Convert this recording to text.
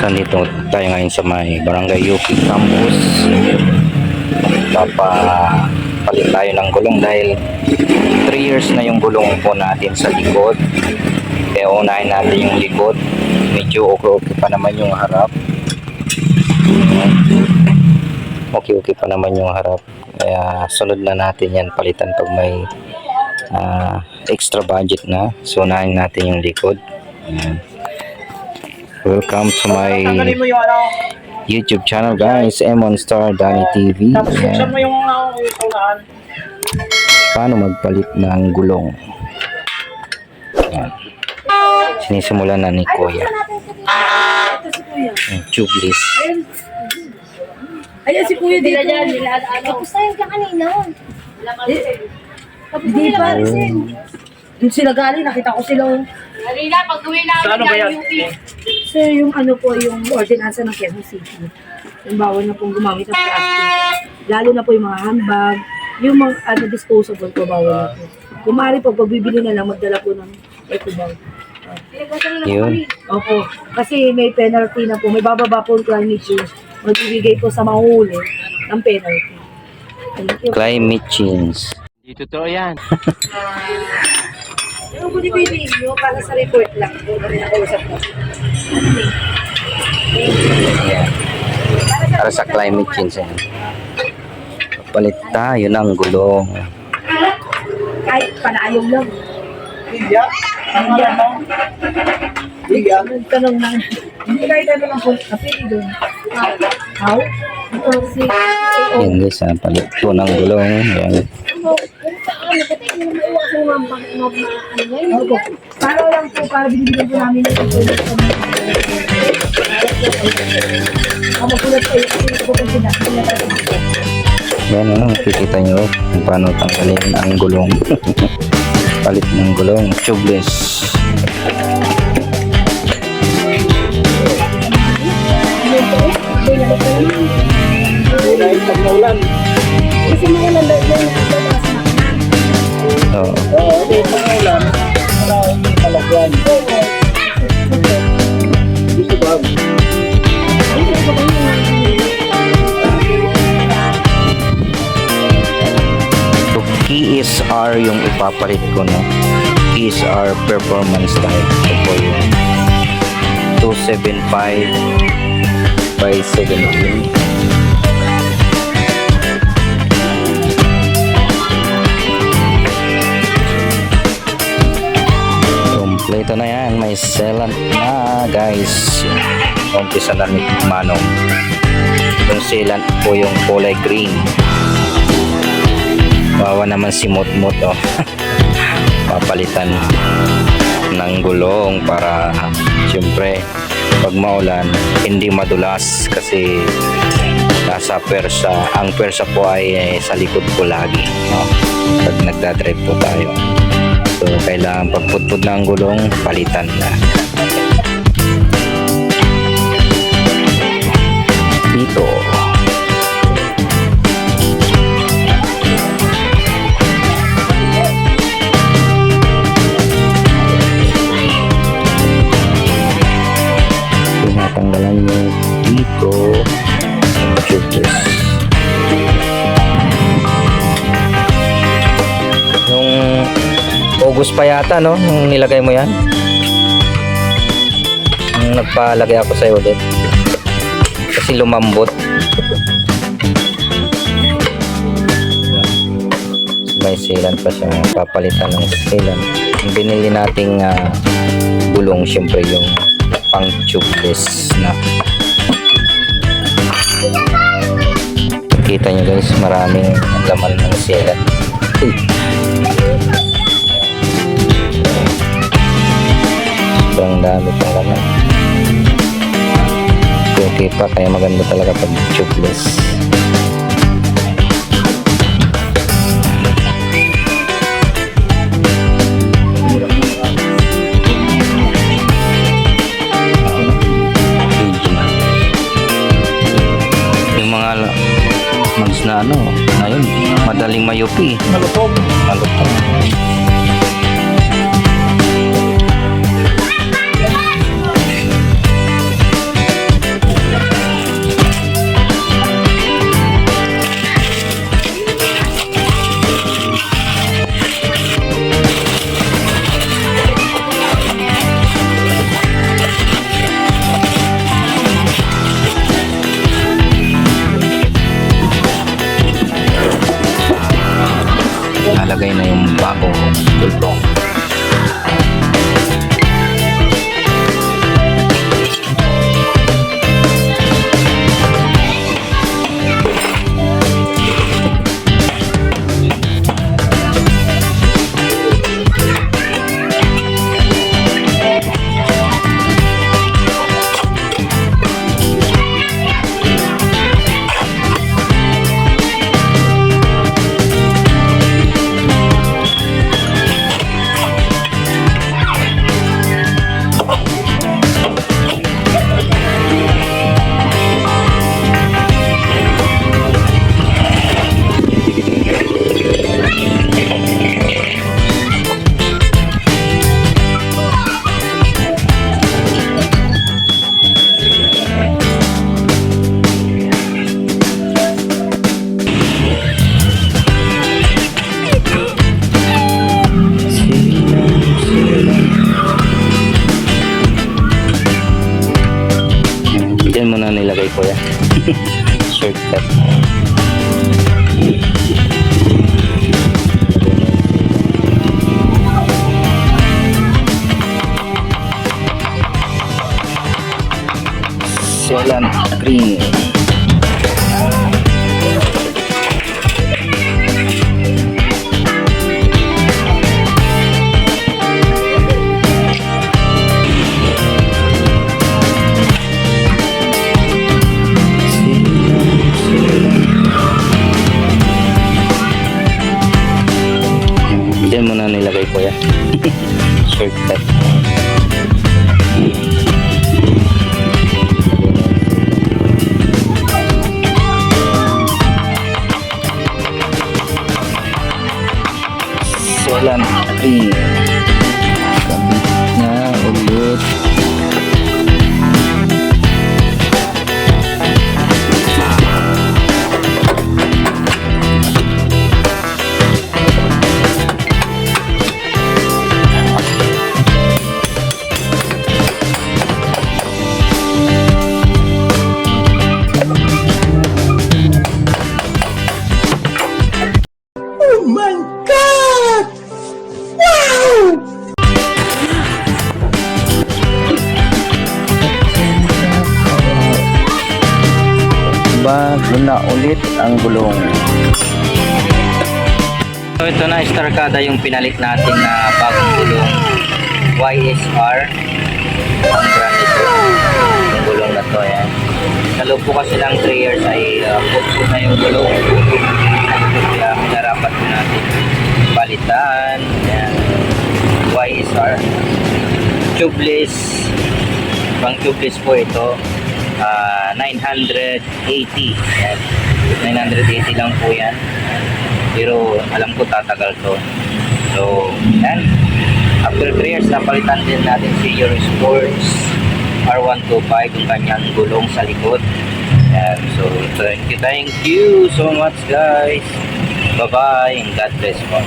So, nandito tayo ngayon sa may Barangay UP Campus. Papapalit tayo ng gulong dahil 3 years na yung gulong po natin sa likod. Kaya unahin natin yung likod. Medyo okay-okay pa naman yung harap. Okay-okay pa naman yung harap. Kaya sunod na natin yan palitan pag may ah, extra budget na. So unahin natin yung likod. Ayan. Welcome to my ano. YouTube channel guys, Emon Star Danny TV. Ayan. mo yung unahan. Paano magpalit ng gulong? Ayan. Sinisimulan na ni Kuya. Ito si Kuya. Yung tubeless. Ayan si Kuya dito. Ano. Tapos yun ka kanina. Hindi pa. Yung sila galing, nakita ko sila. Kanina, pag uwi namin Sa ano ba yan? ng UP. Sir, yung ano po, yung ordinansa ng Quezon City. Yung bawal na pong gumamit ng plastic. Lalo na po yung mga handbag. Yung mga ano, disposable po, bawal na po. Kumari po, pag bibili na lang, magdala po ng eco bag. Yun. Opo. Kasi may penalty na po. May bababa po yung climate change. Magbibigay po sa mahuli ng penalty. Thank you. Climate change. Dito to yan. Ano ko yung video para sa report lang po na nakausap ko. Para sa climate change. Ayan. Palit tayo ng gulong. Kahit panayong lang. Ang ano? India? Nagtanong na. Hindi kahit ano lang po. Kapili doon. How? Ito si... Ayan guys, ah, palit po ng gulong. Ayan. Opo. Para lang po, para binibigyan po namin po. Ako magulat kayo kasi po po sila. Yan ano, makikita nyo kung paano tanggalin ang gulong. Palit ng gulong, tubeless. Kasi mga ipapalit ko no. Keys are performance type. Ito po yung 275 by 17. Kompleto na yan. May sealant na guys. Umpisa na ni Manong. Yung po yung kulay green. Wawa naman si Mutmut oh. Papalitan ng gulong para siyempre pag maulan hindi madulas kasi nasa persa ang persa po ay eh, sa likod ko lagi no? pag nagdadrive po tayo so kailangan pagputput ng gulong palitan na dito August pa yata no? Nilagay mo yan? Nung nagpalagay ako sa'yo ulit. Kasi lumambot. May sealant pa siya. Papalitan ng sealant. Yung binili nating ah, gulong syempre yung pang tubeless na. Kita nyo guys maraming laman ng sealant sobrang dami pang laman okay pa kaya maganda talaga pag tubeless na ano, ngayon, madaling mayupi. Malutog. Malutong. Nilagay na yung bagong gulong. Diyan mo na nilagay ko yan. Shortcut. Sealant green. Shortcut. Sealant green. Kabit na ulit. Na ulit ang gulong. So ito na Starcada yung pinalit natin na bagong gulong YSR. Ang brand ito. Yung gulong na to yan. Sa loob po kasi ng 3 years ay uh, na yung gulong. Kaya pinarapat po natin palitan. Yan. YSR. Tubeless. Pang tubeless po ito. Ah, 980. Yan. 980 lang po yan. Pero alam ko tatagal to. So, yan. After 3 years, napalitan din natin si Euro Sports R125 yung kanyang gulong sa likod. Yan. So, thank you, thank you so much guys. Bye-bye and God bless po.